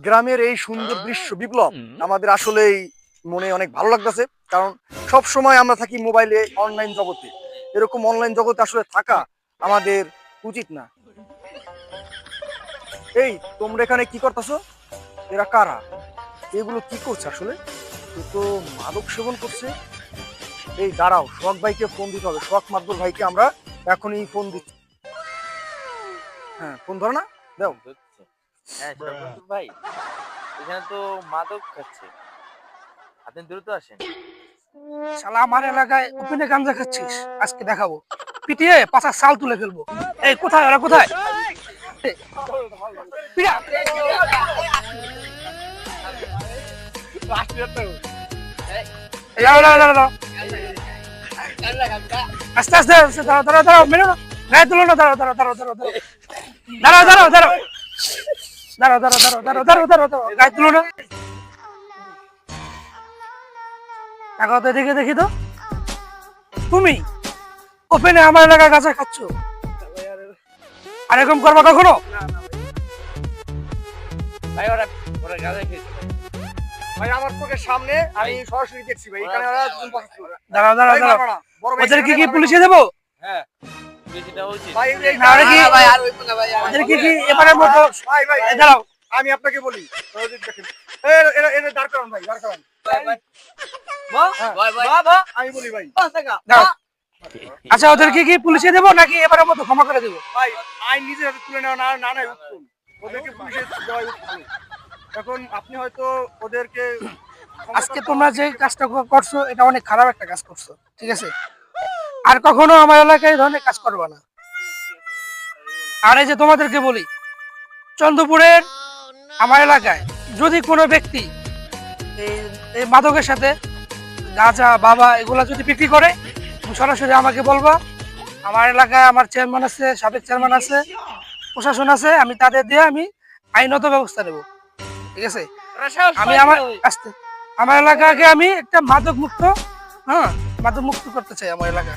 গ্রামের এই সুন্দর দৃশ্য বিপ্লব আমাদের আসলেই মনে অনেক ভালো লাগতেছে। কারণ সব সময় আমরা থাকি মোবাইলে অনলাইন জগতে। এরকম অনলাইন জগতে আসলে থাকা আমাদের উচিত না। এই তোমরা এখানে কি করতেছো? এরা কারা? এগুলো কি করছে আসলে? এ তো মাদক সেবন করছে। এই দাঁড়াও শখ ভাইকে ফোন দিতে হবে। শখ মাদবর ভাইকে আমরা এখনই ফোন দিচ্ছি। হ্যাঁ ফোন ধরো না। দাও। ধরছে। হ্যাঁ ভাই এখানে তো মাদক খাচ্ছে। আপনি দ্রুত আসেন। শালা আমার এলাকায় ওপেনে গাঞ্জা খাচ্ছিস? আজকে দেখাবো। পিটিয়ে পাশা সাল তুলে ফেলব। এই কোথায়? ওরা কোথায়। দাঁড়াও, দাঁড়াও, দাঁড়াও, দাঁড়াও। আস্তে আস্তে আস্তে দাঁড়াও দাঁড়াও দাঁড়াও মেরো না গায়ে তুলো না দাঁড়াও দাঁড়াও দাঁড়াও দাঁড়াও দাঁড়াও দাঁড়াও দাঁড়াও। দাঁড়াও দাঁড়াও দাঁড়াও তুমি ওপেনে আমার এলাকার গাছা খাচ্ছ। আর এরকম করব কখনো? ভাই ওরা ওরা আমার চোখের সামনে আমি ওদের কি কি পুলিশে দেবো? উচিত। ওদের কি কি এবারের মতো ভাই, ভাই, দাঁড়াও আমি আপনাকে বলি। দেখেন, এই, এরা- এরা দাঁড় করান ভাই, দাঁড় করান। আমি বলি ভাই। আচ্ছা ওদের কি কি পুলিশে দেবো নাকি এবারের মতো ক্ষমা করে দেবো? ভাই আইন নিজের হাতে তুলে নেওয়া না না উত্তম। ওদেরকে পুলিশে দেওয়াই এখন আপনি হয়তো ওদেরকে আজকে তোমরা যে কাজটা করছ এটা অনেক খারাপ একটা কাজ করছ ঠিক আছে? আর কখনো আমার এলাকায় ধরনের কাজ করবা না। আর এই যে তোমাদেরকে বলি চন্দ্রপুরের আমার এলাকায় যদি কোনো ব্যক্তি এই এই মাদকের সাথে গাঁজা বাবা এগুলা যদি বিক্রি করে তুমি সরাসরি আমাকে বলবা আমার এলাকায় আমার চেয়ারম্যান আছে সাবেক চেয়ারম্যান আছে প্রশাসন আছে আমি তাদের দিয়ে আমি আইনত ব্যবস্থা নেব। ঠিক আছে? আমি আমার আসতে আমার এলাকাকে আমি একটা মাদক মুক্ত হ্যাঁ মাদক মুক্ত করতে চাই আমার এলাকা